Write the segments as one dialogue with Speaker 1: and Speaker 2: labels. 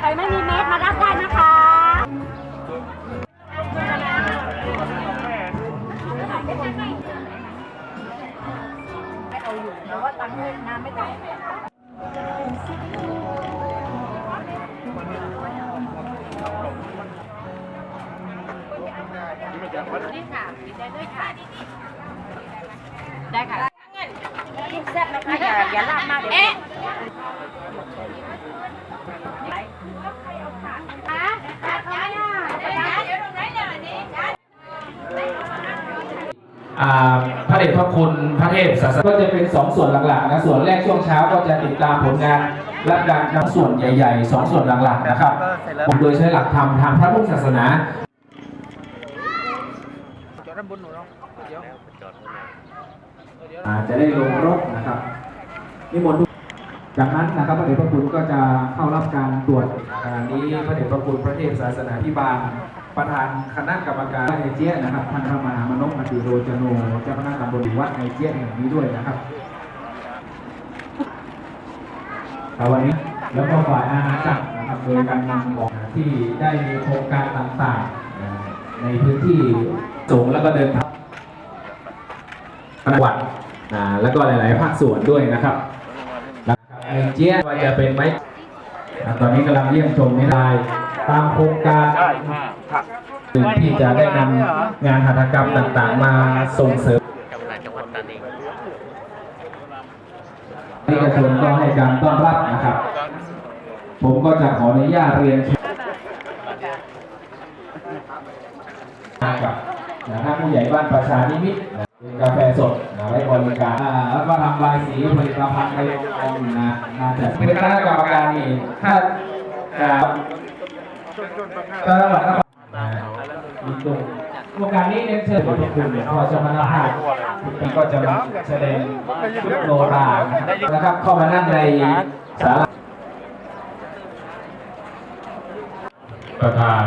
Speaker 1: ใครไม่มีเมสมารับได้นะคะ ไม่เอาอยู่แล้วว่าตังค์น้ำไม่จ่ายนี่ ได้ค่ะแซ่บนะคะอย่าอย่าลาบมากเอ๊ะ
Speaker 2: อ่าพระเดชพระคุณพระเทพศาสนาก็จะเป็นสองส่วนหลักๆนะส่วนแรกช่วงเช้าก็จะติดตามผลงานและการนำส่วนใหญ่ๆสองส่วนหลักๆนะครับโดยใช้หลักธรรมทางพระพุทธศาสนา
Speaker 3: จอดด้านบนหนูเนาะเดี๋ยวเดี๋ยว
Speaker 2: อ่า จะได้ลงรถนะครับนิมนต์จากนั้นนะครับพระเดชพระคุณก็จะเข้ารับการตรวจนี้พระเดชพระคุณพระเทพศาสนาธิบาลประธานคณะกรรมการไอเจียนะครับท่านพระมหามนพอติโรจโนเจ้าคณะตำบลวัดไอเจียแห่งนี้ด้วยนะครับครับวันนี้แล้วก็ฝ่ายอาณาจักรนะครับโดยการนำของที่ได้มีโครงการต่างๆ ในพื้นที่สูงแล้วก็เดินทางจังหวัด อ่าแล้วก็หลาย ๆ ภาคส่วนด้วยนะครับนะครับไอเจียว่าจะเป็นไหมตอนนี้กำลังเยี่ยมชมนิลายตามโครงการที่จะได้นำงานหัตถกรรมต่าง ๆ มาส่งเสริมเอกชนก็ให้การต้อนรับนะครับ ผมก็จะขออนุญาตเรียนเชิญกับนะครับผู้ใหญ่บ้านประชานิมิต กาแฟสดนะไว้บริการอ่าแล้วก็ทำลายสีผลิตภัณฑ์ไปลงนะน่าจะเป็นคณะกรรมการนี่ถ้าจะก็ระหว่างมีตรงโครงการนี้เน้นเชิญพระคุณพอชมาภาพทุกปีก็จะมาแสดงชุดโนรานะครับ เข้ามานั่งในศาลา
Speaker 4: ประธาน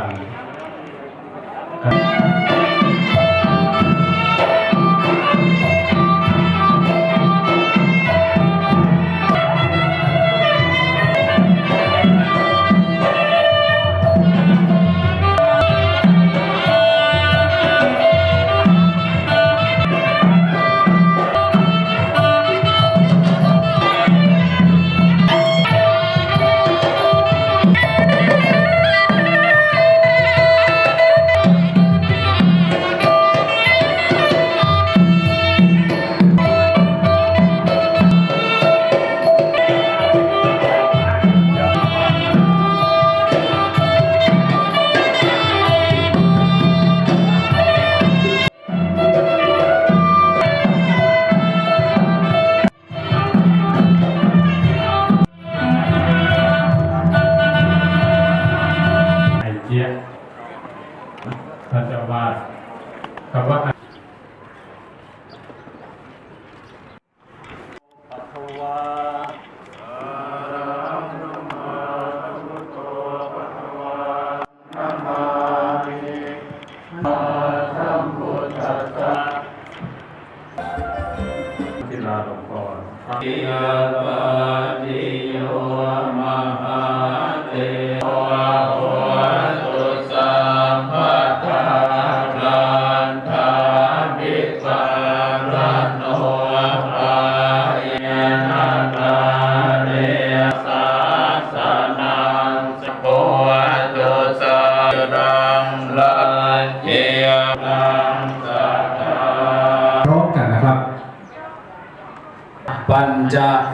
Speaker 4: พ่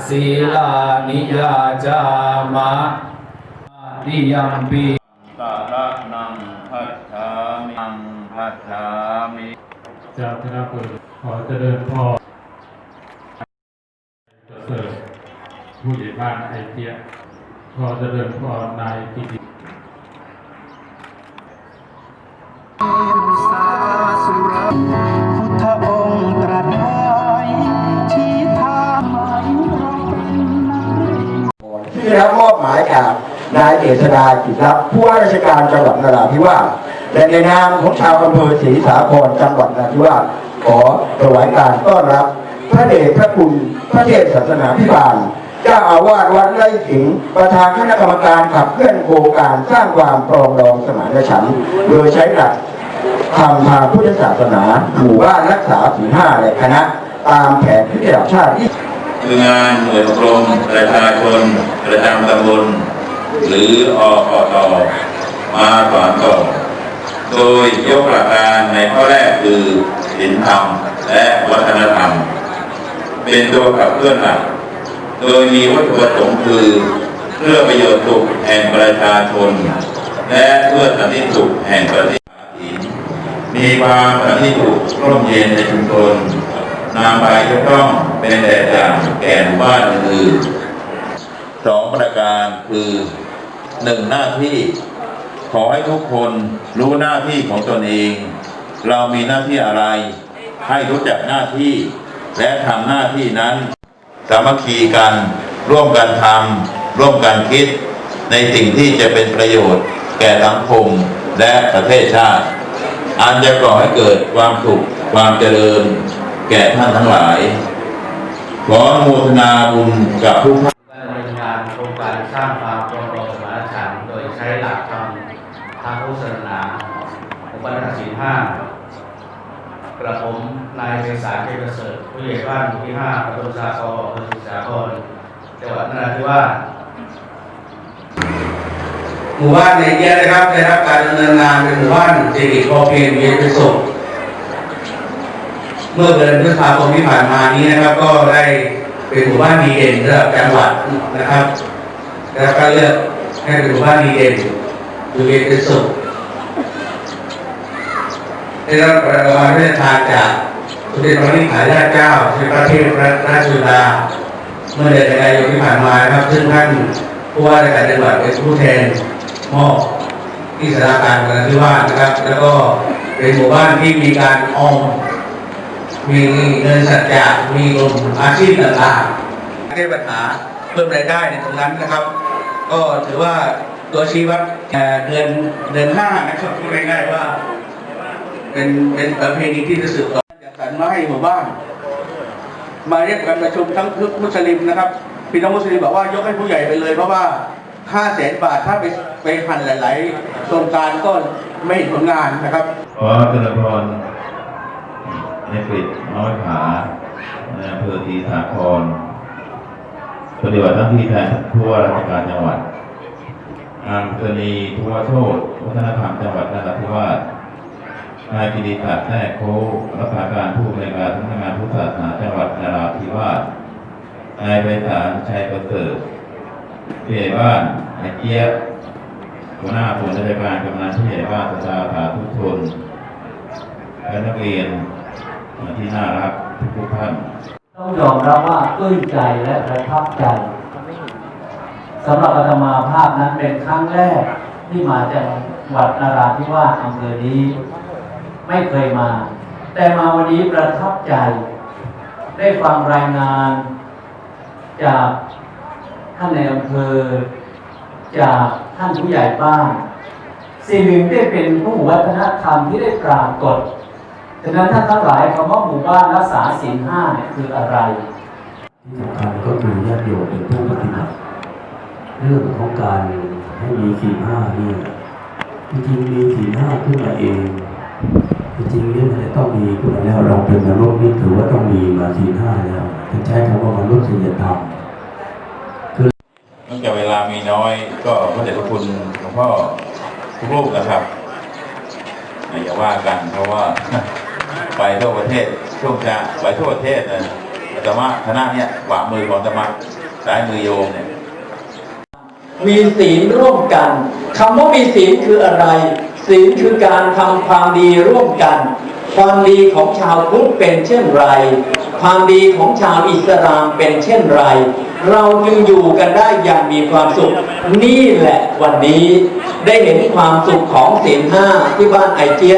Speaker 2: ศีลานิยาจามะนิยัมปี
Speaker 5: สาระนังพัฒธามินังพัฒธามิ
Speaker 6: จากคณะผู้ขอเจริญพรประเสริฐผู้ใหญ่บ้านไอเจียขอเจริญพรนายกิติ
Speaker 7: รั
Speaker 8: บมอบหมายจากนายเจษดากิจรับผู้ว่าราชการจังหวัดนราธิวาสและในนามของชาวอำเภอศรีสาครจังหวัดนราธิวาสขอถวายการต้อนรับ พระเดชพระคุณพระเทพศาสนาพิบาลเจ้าอาวาสวัดไร่ขิงประธานคณะกรรมการขับเคลื่อนโครงการสร้างความปรองดองสมานฉันท์โดยใช้หลักธรรมทางพุทธศาสนาหมู่บ้านรักษาศีลห้าและคณะ ตามแผนพิธีระดับชาติ
Speaker 5: คืองานหน่วยอบรมประชาชนประจำตำบลหรืออคตมาสอนต่อ โดยยกหลักการในข้อแรกคือศีลธรรมและวัฒนธรรม เป็นตัวขับเคลื่อนหลัก โดยมีวัตถุประสงค์คือเพื่อประโยชน์สุขแห่งประชาชน และเพื่อสันติสุขแห่งประเทศมีความสันติสุขร่มเย็นในชุมชน นำไปยกย่องเป็นแบบอย่างแก่หมู่บ้านอื่นๆสองประการคือหนึ่งหน้าที่ขอให้ทุกคนรู้หน้าที่ของตนเอง เรามีหน้าที่อะไร ให้รู้จักหน้าที่ และทำหน้าที่นั้นสามัคคีกัน ร่วมกันทำร่วมกันคิด ในสิ่งที่จะเป็นประโยชน์ แก่สังคมและประเทศชาติ อันจะก่อให้เกิดความสุขความเจริญ แก่ท่านทั้งหลาย ขออนุโมทนาบุญกับทุกท่าน
Speaker 9: ดำเนินงานโครงการสร้างความปรองดองสมานฉันท์โดยใช้หลักธรรมทางพุทธศาสนาอุปนัศีลห้ากระผมนายเวสาเทพประเสริฐผู้ใหญ่บ้านหมู่ที่ห้าตำบลสาครอำเภอศรีสาครจังหวัดนราธิวาส
Speaker 10: หมู่บ้านในเนี้ยนะครับได้รับการดำเนินงานเป็นหมู่บ้านเศรษฐกิจพอเพียงมีเป็นสุข เมื่อเดือนพฤษภาคมที่ผ่านมานี้นะครับ ก็ได้เป็นหมู่บ้านดีเด่นระดับจังหวัดนะครับแล้วก็เลือกให้เป็นหมู่บ้านดีเด่นอยู่เย็นเป็นสุขได้รับรางวัลพระราชทานจากสมเด็จพระนิธิถาญาติเจ้าสมเด็จพระเทพรัตนราชสุดาเมื่อเดือนกันยายนที่ผ่านมานะครับ ซึ่งท่านผู้ว่าราชการจังหวัดเป็นผู้แทนมอบที่สถานการณ์นราธิวาสนะครับ แล้วก็เป็นหมู่บ้านที่มีการออม มีเงินสัจจะมีกลุ่มอาชีพต่างๆแก้ปัญหาเพิ่มรายได้ในตรงนั้นนะครับ ก็ถือว่าตัวชี้วัดเอ่เดือนเดือนห้านะครับพูดง่ายๆว่า เป็นเป็นประเพณีที่จะสืบต่อจากสรรมาให้หมู่บ้าน มาเรียกการประชุมทั้งมุสลิมนะครับพี่น้องมุสลิมบอกว่ายกให้ผู้ใหญ่ไปเลยเพราะว่า5แสนบาทถ้าไปไปพันหลาย ๆ โครงการก็ไม่เห็นผลงานนะครับ
Speaker 5: ขอเจริญพร ในกฤษน้อยผาในอำเภอศรีสาคร ปฏิบัติหน้าที่แทนผู้ว่าราชการจังหวัดนางธนีทุวโชตวัฒนธรรมจังหวัดนราธิวาสนายกิติศักดิ์แท้โครักษาการผู้บริการสำนักงานพุทธศาสนาจังหวัดนราธิวาสนายไพศาลชัยประเสริฐผู้ใหญ่บ้านนายเจี๊ยบหัวหน้าส่วนราชการกำนันผู้ใหญ่บ้านประชาสาธุชนและนักเรียน ที่น่ารักทุกท่าน
Speaker 9: ต้องยอมรับว่าปลื้มใจและประทับใจสำหรับอาตมาภาพนั้นเป็นครั้งแรกที่มาจากจังหวัดนราธิวาสอำเภอนี้ ไม่เคยมา แต่มาวันนี้ประทับใจ ได้ฟังรายงาน จากท่านในอำเภอ จากท่านผู้ใหญ่บ้านสิ่งหนึ่งที่เป็นผู้วัฒนธรรมที่ได้ปรากฏ ฉะนั้นท่านทั้งหลายคำว่าหมู่บ้านรักษาศีลห้าเนี่ยคืออะไร
Speaker 11: ที่สำคัญก็คือญาติโยมเป็นผู้ปฏิบัติ เรื่องของการให้มีศีลห้าเนี่ยจริงๆมีศีลห้าขึ้นมาเองจริงๆเนี่ยมันจะต้องมีขึ้นมาแล้วเราเป็นมนุษย์นี่ถือว่าต้องมีมาศีลห้าแล้วถึงใช้คำว่ามนุษยธรรม
Speaker 5: เนื่องจากเวลามีน้อยก็พระเดชพระคุณหลวงพ่อทุกรูปนะครับอย่าว่ากันเพราะว่า ไปทั่วประเทศช่วงจะไปทั่วประเทศนะประเทธรรมะคณะเนี่ยขวามือของธรรมะซ้ายมือโยมเนี่ย
Speaker 12: มีศีลร่วมกันคำว่ามีศีลคืออะไร ศีลคือการทำความดีร่วมกัน ความดีของชาวพุทธเป็นเช่นไร ความดีของชาวอิสลามเป็นเช่นไร เราจึงอยู่กันได้อย่างมีความสุข นี่แหละวันนี้ได้เห็นความสุขของศีลห้าที่บ้านไอเจีย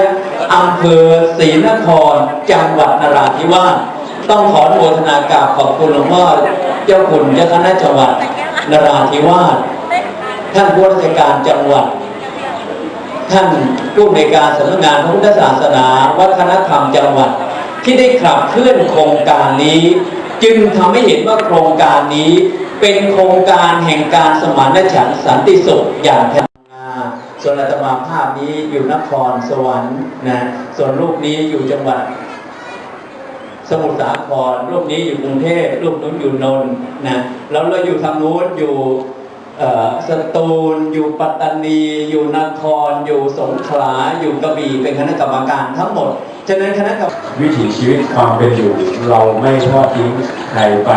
Speaker 12: อำเภอศรีนคร จังหวัดนราธิวาสต้องขอโมทนากราบขอบคุณหลวงพ่อเจ้าคุณเจ้าคณะจังหวัดนราธิวาสท่านผู้ราชการจังหวัด ท่านผู้ในการสำนักงานพระพุทธศาสนา วัฒนธรรมจังหวัด ที่ได้ขับเคลื่อนโครงการนี้ จึงทำให้เห็นว่าโครงการนี้เป็นโครงการแห่งการสมานฉันท์สันติสุขอย่างแท้จริง ส่วนอาตมาภาพนี้อยู่นครสวรรค์นะส่วนรูปนี้อยู่จังหวัด สมุทรสาครรูปนี้อยู่กรุงเทพรูปนู้นอยู่นนท์นะแล้วเราอยู่ทางนู้นอยู่สตูล อยู่ปัตตานี อยู่นคร อยู่สงขลา อยู่กระบี่ เป็นคณะกรรมการทั้งหมด ฉะนั้นคณะกรรม
Speaker 6: วิถีชีวิตความเป็นอยู่ เราไม่ทอดทิ้งใครไป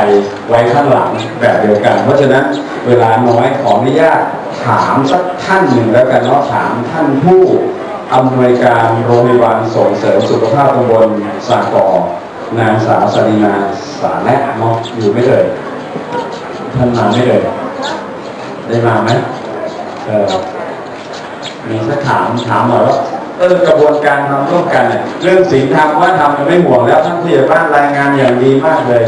Speaker 6: ไว้ข้างหลังแบบเดียวกัน เพราะฉะนั้นเวลาน้อยขออนุญาต ถามสักท่านหนึ่งแล้วกันเนาะถามท่านผู้อำนวยการโรงพยาบาลส่งเสริมสุขภาพตำบลสากอนางสาวสรีนาสาแนะเนาะอยู่ไม่เลยท่านมาไม่เลยได้มาไหมเออมีสักถามถามหน่อยว่าเออกระบวนการทำร่วมกันเนี่ยเรื่องศีลธรรมว่าทำกันไม่ห่วงแล้วท่านผู้ใหญ่บ้านรายงานอย่างดีมากเลย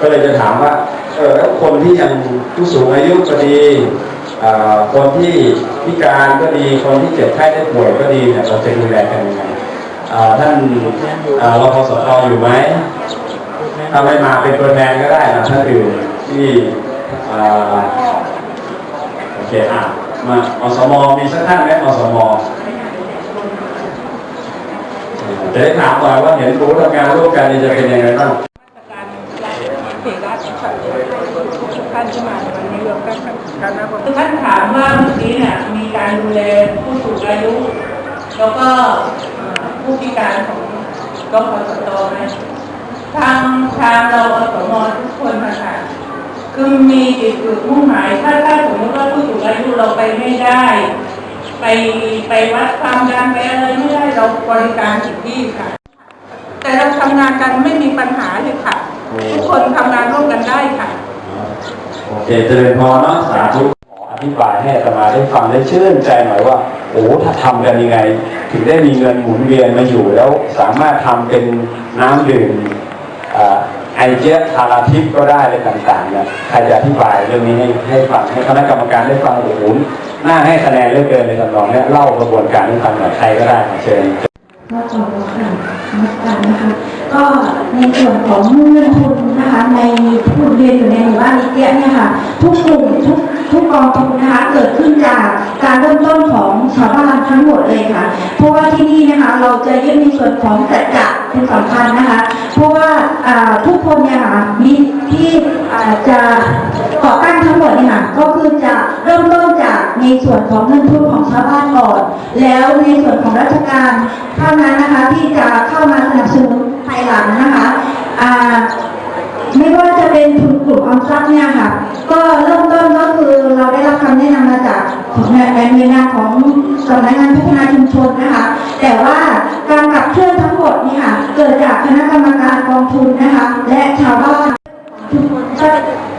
Speaker 6: ก็เลยจะถามว่าเออแล้วคนที่ยังผู้สูงอายุก็ดี คนที่พิการก็ดีคนที่เจ็บไข้ได้ป่วยก็ดีเนี่ยเราจะดูแลกันยังไงท่านอ่ารพสตอยู่ไหมถ้าไม่มาเป็นตัวแทนก็ได้นะท่านอื่นที่โอเคอะมาอสมมีสักท่านไหมอสมจะได้ถามหน่อยว่าเห็นรู้ทำงานร่วมกันนี่จะเป็นยังไงบ้าง
Speaker 13: การเอกราชขันท่านที่มาในวันนี้รวมกันคณะผู้ ท่านถามว่าเมื่อกี้เนี่ยมีการดูแลผู้สูงอายุ แล้วก็ผู้พิการของกพสตไหมทางทางเราอสมทุกคนนะคะคือมีจิตจุดมุ่งหมาย ถ้าถ้าสมมติว่าผู้สูงอายุเราไปไม่ได้ ไปไปวัดความดันไปอะไรไม่ได้เราบริการถึงที่ค่ะ แต่เราทำงานกันไม่มีปัญหาเลยค่ะ ทุกคนทำงานร่วมกันได้ค่ะ
Speaker 6: เคเจริญพรเนาะสาธุขออธิบายให้อาตมาได้ฟังได้ชื่นใจหน่อยว่า โอ้ถ้าทำกันยังไง ถึงได้มีเงินหมุนเวียนมาอยู่แล้วสามารถทำเป็นน้ำดื่มอาไอเจียทาราทิพก็ได้อะไรต่างๆเนี่ยใครจะอธิบายเรื่องนี้ให้ให้ฟังให้คณะกรรมการได้ฟังโอ้โหน่าให้คะแนนเหลือเกินในตำนองเนี้ยเล่ากระบวนการให้ฟังหน่อยใครก็ได้เชิญ
Speaker 14: ก็ขอบคุณค่ะนักการนะคะ ก็ในส่วนของเงินทุนนะคะในผู้เรียนอยู่ในหมู่บ้านนิเตียเนี่ยค่ะทุกกลุ่มทุกทุกกองทุนนะคะเกิดขึ้นจากการเริ่มต้นของชาวบ้านทั้งหมดเลยค่ะ เพราะว่าที่นี่นะคะเราจะยึดในส่วนของสัจจะเป็นสำคัญนะคะ เพราะว่าทุกคนเนี่ยค่ะมีที่จะก่อตั้งทั้งหมดเนี่ยค่ะก็คือจะเริ่มต้นจากในส่วนของเงินทุนของชาวบ้านก่อน แล้วในส่วนของราชการเท่านั้นนะคะที่จะเข้ามาสนับสนุนภายหลังนะคะอ่า ไม่ว่าจะเป็น ทุนกลุ่มออมทรัพย์เนี่ยค่ะ ก็เริ่มต้นก็คือเราได้รับคำแนะนำมาจากของในหน่วยงานของสำนักงานพัฒนาชุมชนนะคะ แต่ว่าการขับเคลื่อนทั้งหมดนี่ค่ะ เกิดจากคณะกรรมการกองทุนนะคะ และชาวบ้านทุกคนก็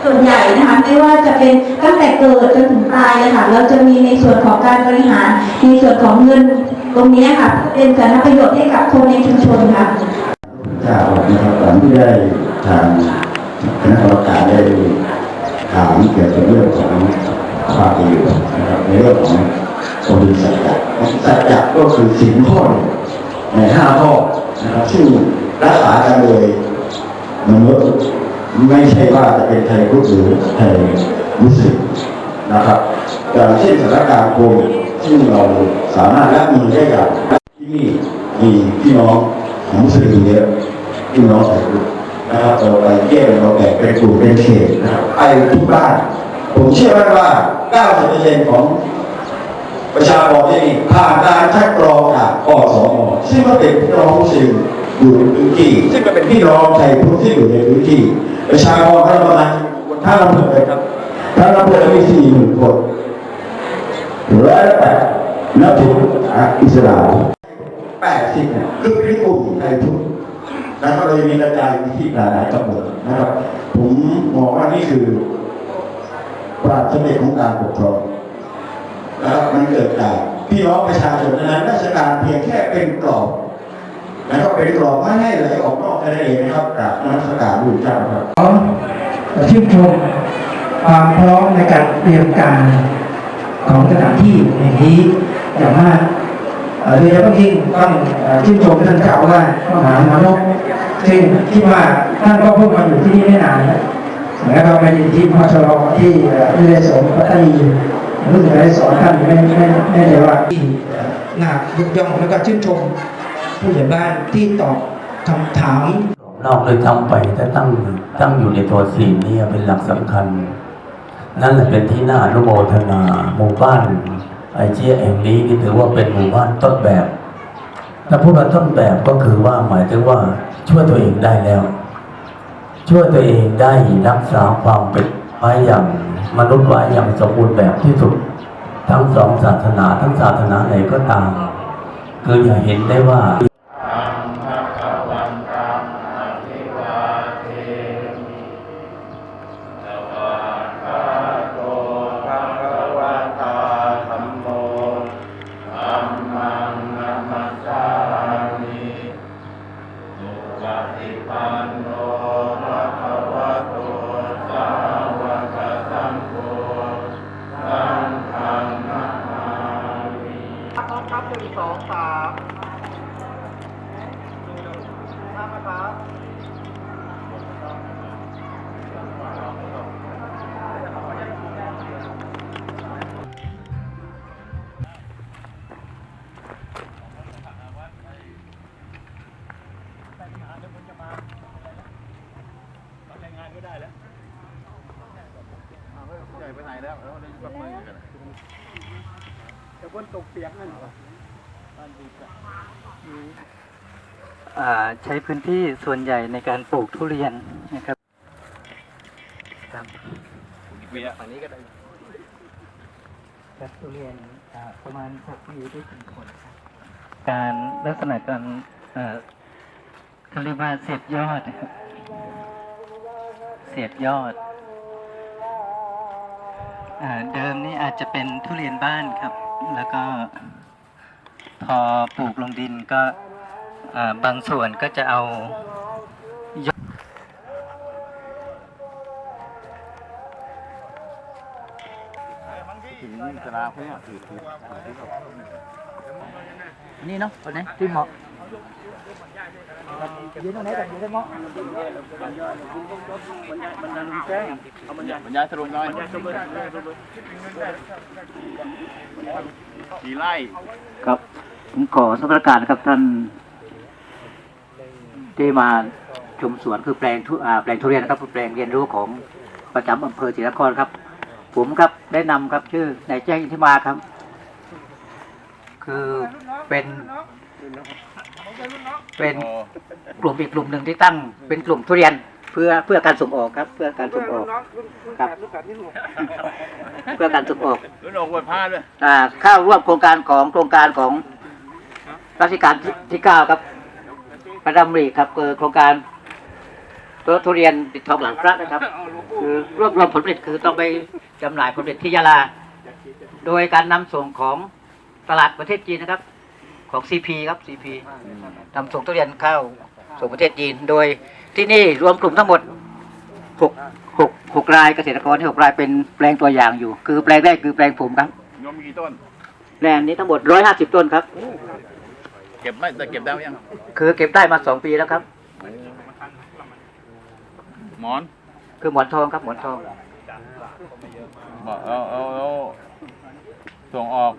Speaker 14: ส่วนใหญ่นะคะไม่ว่าจะเป็นตั้งแต่เกิดจนถึงตายเลยค่ะเราจะมีในส่วนของการบริหารในส่วนของเงินตรงนี้ค่ะ เป็นสาธารณประโยชน์ให้กับคนในชุมชนค่ะ
Speaker 8: เจ้านะครับตอนที่ได้ทาง คณะกรรมการได้ถามเกี่ยวกับเรื่องของความเป็นอยู่นะครับในเรื่องของโอดิสัจจะสัจจะก็คือสิ่งข้อหนึ่งในห้าข้อนะครับซึ่งรักษากันโดยมนุษย์ไม่ใช่ว่าจะเป็นไทยพุทธหรือไทยมุสลิมนะครับอย่างเช่นสถานการณ์โควิดซึ่งเราสามารถรับมือได้กับที่นี่มีพี่น้องของมุสลิมเยอะพี่น้องใส่ลูก นะครับเราไปแยกเราแบ่งเป็นกลุ่มเป็นเขตนะครับไปทุกบ้าน ผมเชื่อมั่นว่า90%ของประชากรที่นี่ผ่านการคัดกรองจากอสมซึ่งก็เป็นพี่น้องมุสลิมอยู่ในพื้นที่ ซึ่งก็เป็นพี่น้องไทยพุทธที่อยู่ในพื้นที่ ประชากรก็ประมาณถ้าเราเปิดครับถ้าเราเปิดมีสี่หมื่นคนร้อยละแปดนับถืออิสลามแปดสิบเนี่ยคือเป็นกลุ่มไทยพุทธ แล้วก็เลยมีกระจายไปที่หลายๆจังหวัดนะครับ ผมมองว่านี่คือปราชญ์สำเร็จของการปกครองนะครับมันเกิดจากพี่น้องประชาชนนั้นราชการเพียงแค่เป็นกรอบนะครับเป็นกรอบไม่ให้ไหลออกนอกแค่นั้นเองนะครับกราบนมัสการพระเจ้าครับ
Speaker 15: ชื่นชมความพร้อมในการเตรียมการของสถานที่แห่งนี้อย่างมาก เอ่อโดยเฉพาะยิ่งต้องชื่นชมท่านเจ้าอาวามหามานพซึ่งคิดว่าท่านก็เพิ่งมาอยู่ที่นี่ไม่นานนะแล้วก็เป็นที่พชรที่เอ่อวิเลยสงปัตตานีรู้สึกได้สอนท่านไม่ไม่ไม่ได้ว่าที่เอ่อน่ายกย่องแล้วก็ชื่นชมผู้ใหญ่บ้านที่ตอบคำถาม
Speaker 11: นอกเลยทำไปถ้าตั้งตั้งอยู่ในตัวศีลเนี่ยเป็นหลักสำคัญ นั่นแหละเป็นที่น่าอนุโมทนาหมู่บ้าน ไอเจียแห่งนี้นี่ถือว่าเป็นหมู่บ้านต้นแบบถ้าพูดว่าต้นแบบก็คือว่าหมายถึงว่าช่วยตัวเองได้แล้ว ช่วยตัวเองได้รักษาความเป็นไว้อย่างมนุษย์ไว้อย่างสมบูรณ์แบบที่สุด ทั้งสองศาสนาทั้งศาสนาไหนก็ตามคืออย่าเห็นได้ว่า
Speaker 16: อ่าใช้พื้นที่ส่วนใหญ่ในการปลูกทุเรียนนะครับครับฝั่งนี้ก็ได้ครับทุเรียนประมาณหกปีได้ถึงผลครับการลักษณะการเขาเรียกว่าเสียบยอด เสียบยอด เดิมนี่อาจจะเป็นทุเรียนบ้านครับ แล้วก็พอปลูกลงดินก็บางส่วนก็จะเอายอด
Speaker 15: นี่เนาะคนนี้ที่เหมาะ ยืนตรงไหนกันยืนได้เหมาะ
Speaker 5: บรรยายสรุปหน่อยกี่ไร่
Speaker 16: ครับผมขอสถานการณ์ครับท่านที่มาชมสวนคือแปลงทุแปลงทุเรียนนะครับแปลงเรียนรู้ของประจำอำเภอศรีนครครับ ผมครับได้นำครับชื่อนายแจ้งอินทิมาครับ คือเป็น เป็นกลุ่มอีกกลุ่มหนึ่งที่ตั้งเป็นกลุ่มทุเรียนเพื่อเพื่อการส่งออกครับ เพื่อการส่งออกครับเพื่อการส่งออก
Speaker 5: รุ่นออกหัวผ้าเลย
Speaker 16: อ่าเข้าร่วมโครงการของโครงการของรัชกาลที่ที่เก้าครับพระดำริครับคือโครงการตัวทุเรียนปิดทองหลังพระนะครับ คือรวบรวมผลผลิตคือต้องไปจำหน่ายผลผลิตที่ยาลา โดยการนำส่งของตลาดประเทศจีนนะครับ ของ CP ครับ CP นำส่งทุเรียนเข้าสู่ประเทศจีน โดยที่นี่รวมกลุ่มทั้งหมดหกหกหกรายเกษตรกรที่หกรายเป็นแปลงตัวอย่างอยู่ คือแปลงแรกคือแปลงผมครับ
Speaker 5: ยอมมีกี่ต้น
Speaker 16: แปลงนี้ทั้งหมดร้อยห้าสิบต้นครับ
Speaker 5: เก็บไม่แต่เก็บได้ยัง
Speaker 16: คือเก็บได้มาสองปีแล้วครับ
Speaker 5: หมอน
Speaker 16: คือหมอนทองครับหมอนทอง
Speaker 5: บอกเอาเอาเอาส่งออก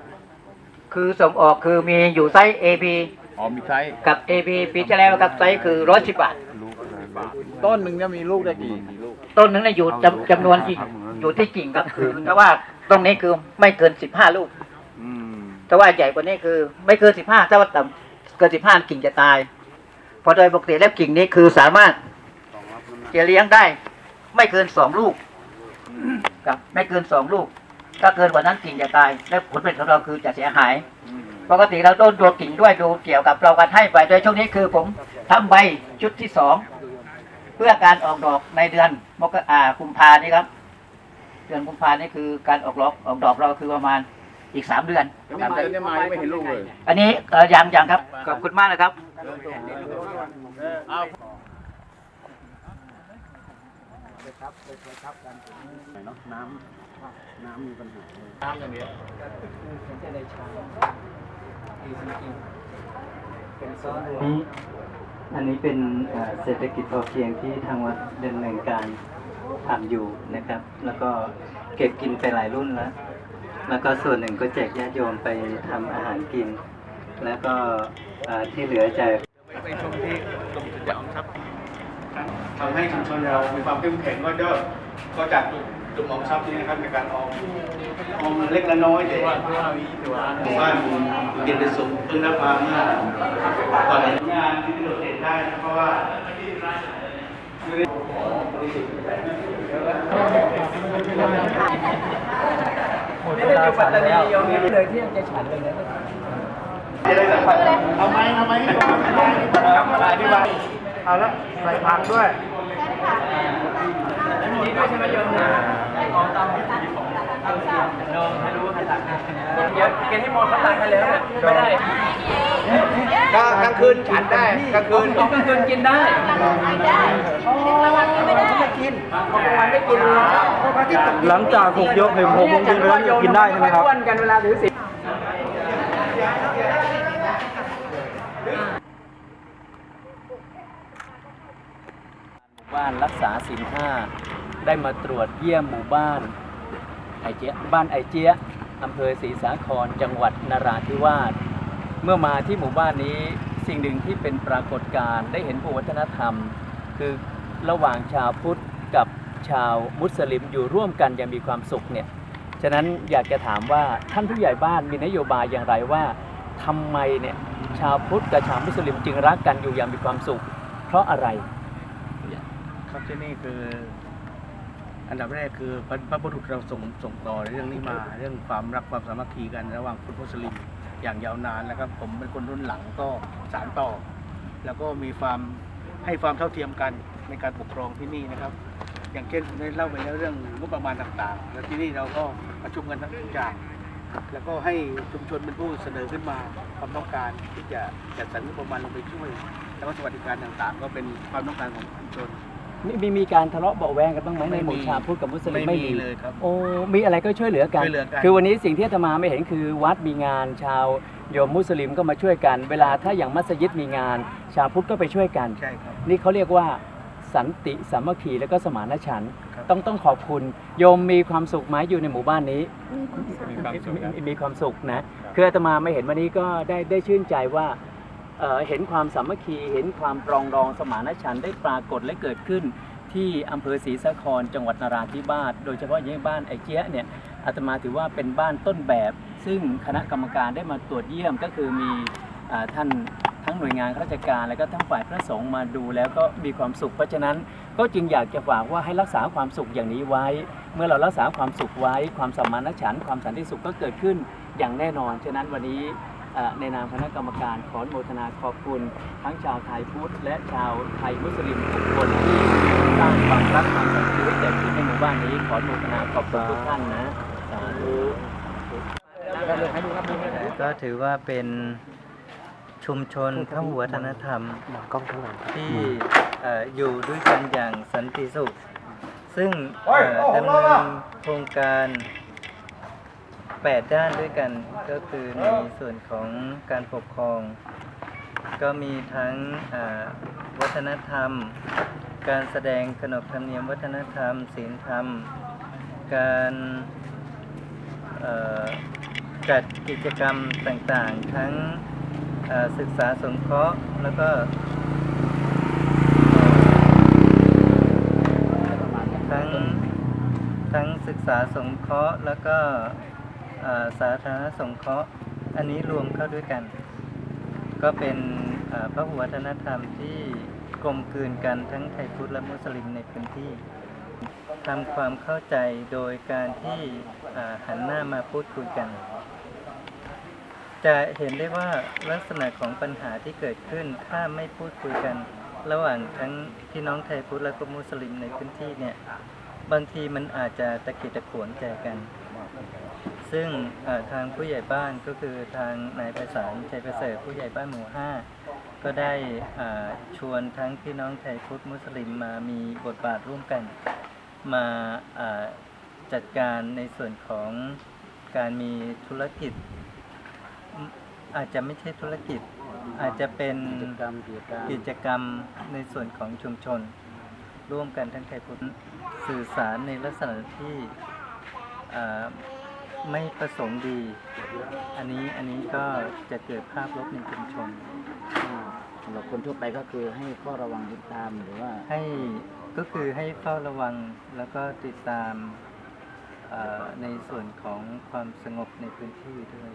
Speaker 16: คือส่งออกคือมีอยู่ไซส์ AP
Speaker 5: อ๋อมีไซส์
Speaker 16: กับ AP ปีที่แล้วครับไซส์คือร้อยสิบบาท
Speaker 5: ต้นหนึ่งจะมีลูกได้กี่กี่ลูก
Speaker 16: ต้นหนึงเนี่ยอยู่จำจำนวนกิ่งอยู่ที่กิ่งครับคือแต่ว่าตรงนี้คือไม่เกินสิบห้าลูก
Speaker 5: อืม
Speaker 16: แต่ว่าใหญ่กว่านี้คือไม่เกินสิบห้าถ้าว่าต่ำเกินสิบห้ากิ่งจะตายเพราะโดยปกติแล้วกิ่งนี้คือสามารถจะเลี้ยงได้ ไม่เกินสองลูกครับไม่เกินสองลูก ถ้าเกินกว่านั้นกิ่งจะตาย และผลผลิตของเราคือจะเสียหาย ปกติเราต้องดูกิ่งด้วยดูเกี่ยวกับเราการให้ไปโดยช่วงนี้คือผมทำใบชุดที่สองเพื่อการออกดอกในเดือนมกราคุมภานี่ครับ เดือนกุมภานี่คือการออกดอกออกดอกเราคือประมาณอีกสามเดือนสามเดือน
Speaker 10: ไม่เห็นลูกเลย
Speaker 16: อันนี้เอ่อยังยังครับขอบคุณมากนะครับ
Speaker 10: น้ำน้ำมีปัญหาน้ำอย่างเดียว
Speaker 9: นี้อันนี้เป็นเศรษฐกิจพอเพียงที่ทางวัดดำเนินการทำอยู่นะครับ แล้วก็เก็บกินไปหลายรุ่นแล้ว แล้วก็ส่วนหนึ่งก็แจกญาติโยมไปทำอาหารกิน แล้วก็ที่เหลือแจก
Speaker 10: ไปชมที่กรมสุจริตทรัพย์ ทำให้ชุมชนเรามีความเข้มแข็งก็เด้ก็จากจุดจุดออมทรัพย์นี้นะครับในการออมออมเล็กละน้อยแต่ว่าหมู่บ้านเรียนเป็นสุขเพิ่งรับมาเมื่อก่อนงานที่โดดเด่นได้เพราะว่า
Speaker 9: หมดเวลาฉันแล้วเลยที่ยังจะฉันเลยนะ
Speaker 10: เอาไหมเอาไหมเอาไหมอธิบา เอาละใส่ผักด้วย
Speaker 9: นี่ด้วยใช่ไหมโยมนะของตามน้องให้รู้ว่าใครตักเดี๋ยวกินให้หมดเขาตักให้แล้วไม่ได้
Speaker 10: ก็กลางคืนฉันได้กลางคืน
Speaker 9: กลางคืนกินได้ได้กลางวันไม่ได้ไม่กินกลางวันไม่กิน
Speaker 17: หลังจากถูกยกเห็นหกโมงเย็นไปแล้วกินได้ใช่ไหมครับ
Speaker 9: อ้วนกันเวลาถือศีล หมู่บ้าศีลห้าได้มาตรวจเยี่ยมหมู่บ้านไอเจี๊ยบ้านไอเจี๊ยอำเภอศรีสาครจังหวัดนราธิวาสเมื่อมาที่หมู่บ้านนี้สิ่งหนึ่งที่เป็นปรากฏการณ์ได้เห็นภูวัฒนธรรม คือระหว่างชาวพุทธกับชาวมุสลิมอยู่ร่วมกันย่างมีความสุขเนี่ยฉะนั้นอยากจะถามว่าท่านผู้ใหญ่บ้านมีนโยบายอย่างไรว่าทำไมเนี่ยชาวพุทธกับชาวมุสลิมจึงรักกันอยู่อย่างมีความสุข เพราะอะไร
Speaker 10: ที่นี่คือ อันดับแรกคือพระพระบุรุษเราส่งส่งต่อเรื่องนี้มา เรื่องความรักความสามัคคีกันระหว่างพุทธมุสลิมอย่างยาวนานนะครับ ผมเป็นคนรุ่นหลังก็สานต่อ แล้วก็มีความให้ความเท่าเทียมกันในการปกครองที่นี่นะครับ อย่างเช่นผมได้เล่าไปแล้วเรื่องงบประมาณต่างๆ แล้วที่นี่เราก็ประชุมกันทั้งทุกอย่างแล้วก็ให้ชุมชนเป็นผู้เสนอขึ้นมาความต้องการที่จะจัดสรรงบประมาณลงไปช่วย แล้วก็สวัสดิการต่างๆ ก็เป็นความต้องการของชุมชน
Speaker 9: มีมีมีการทะเลาะเบาะแวงกันบ้างไหมในหมู่ชาวพุทธกับมุสลิม
Speaker 10: ไม่มีเลยครับ
Speaker 9: โอ้มีอะไรก็ช่วยเหลือกัน
Speaker 10: ช่วยเหลือกัน
Speaker 9: คือวันนี้สิ่งที่อาตมาไม่เห็นคือวัดมีงานชาวโยมมุสลิมก็มาช่วยกัน เวลาถ้าอย่างมัสยิดมีงาน ชาวพุทธก็ไปช่วยกัน
Speaker 10: ใช่ครับ
Speaker 9: นี่เขาเรียกว่าสันติสามัคคีแล้วก็สมานฉันท์
Speaker 10: ครับ
Speaker 9: ต้องต้องขอบคุณ โยมมีความสุขไหมอยู่ในหมู่บ้านนี้ มีความสุขมีความสุขนะ คืออาตมาไม่เห็นวันนี้ก็ได้ได้ชื่นใจว่า เเห็นความสามัคคีเห็นความปรองดองสมานฉันท์ได้ปรากฏและเกิดขึ้น ที่อำเภอศรีสะครจังหวัดนราธิวาสโดยเฉพาะอย่างยิ่งบ้านไอเจี๊ยะเนี่ยอาตมาถือว่าเป็นบ้านต้นแบบ ซึ่งคณะกรรมการได้มาตรวจเยี่ยมก็คือมีอท่านทั้งหน่วยงานราชการ และก็ทั้งฝ่ายพระสงฆ์มาดูแล้วก็มีความสุข เพราะฉะนั้นก็จึงอยากจะฝากว่าให้รักษาความสุขอย่างนี้ไว้ เมื่อเรารักษาความสุขไว้ ความสมานฉันท์ความสันติสุขก็เกิดขึ้นอย่างแน่นอนฉะนั้นวันนี้ ในนามคณะกรรมการขออนุโมทนาขอบคุณ ทั้งชาวไทยพุทธและชาวไทยมุสลิมทุกคนที่สร้างความรักความสามัคคีให้เกิดขึ้นในหมู่บ้านนี้ขออนุโมทนาขอบคุณทุกท่านนะสาธุ
Speaker 18: ก็ถือว่าเป็นชุมชนพหุวัฒนธรรมที่อยู่ด้วยกันอย่างสันติสุข ซึ่งดำเนินโครงการ 8 ด้านด้วยกันก็คือในส่วนของการปกครอง ก็มีทั้งวัฒนธรรม การแสดงขนบธรรมเนียมวัฒนธรรมศีลธรรม การจัดกิจกรรมต่างๆ ทั้งศึกษาสงเคราะห์แล้วก็ทั้งทั้งศึกษาสงเคราะห์แล้วก็ สาธารณสงเคราะห์อันนี้รวมเข้าด้วยกัน ก็เป็นพระหุวัฒนธรรมที่กลมกลืนกันทั้งไทยพุทธและมุสลิมในพื้นที่ทำความเข้าใจโดยการที่หันหน้ามาพูดคุยกัน จะเห็นได้ว่าลักษณะของปัญหาที่เกิดขึ้นถ้าไม่พูดคุยกัน ระหว่างทั้งพี่น้องไทยพุทธและก็มุสลิมในพื้นที่เนี่ยบางทีมันอาจจะตะกิดตะขวนใจกัน ซึ่งเอ่อทางผู้ใหญ่บ้านก็คือทางนายไพศาลชัยประเสริฐผู้ใหญ่บ้านหมู่ห้าก็ได้อ่าชวนทั้งพี่น้องไทยพุทธมุสลิมมามีบทบาทร่วมกันมาอ่าจัดการในส่วนของการมีธุรกิจ อาจจะไม่ใช่ธุรกิจ อาจจะเป็นกิจกรรมในส่วนของชุมชน ร่วมกันทั้งไทยพุทธสื่อสารในลักษณะที่อ่า ไม่ประสงค์ดี อันนี้อันนี้ก็จะเกิดภาพลบในชุมชน
Speaker 16: สำหรับคนทั่วไปก็คือให้เฝ้าระวังติดตามหรือว่า
Speaker 18: ให้ก็คือให้เฝ้าระวังแล้วก็ติดตามเอ่อในส่วนของความสงบในพื้นที่ด้วย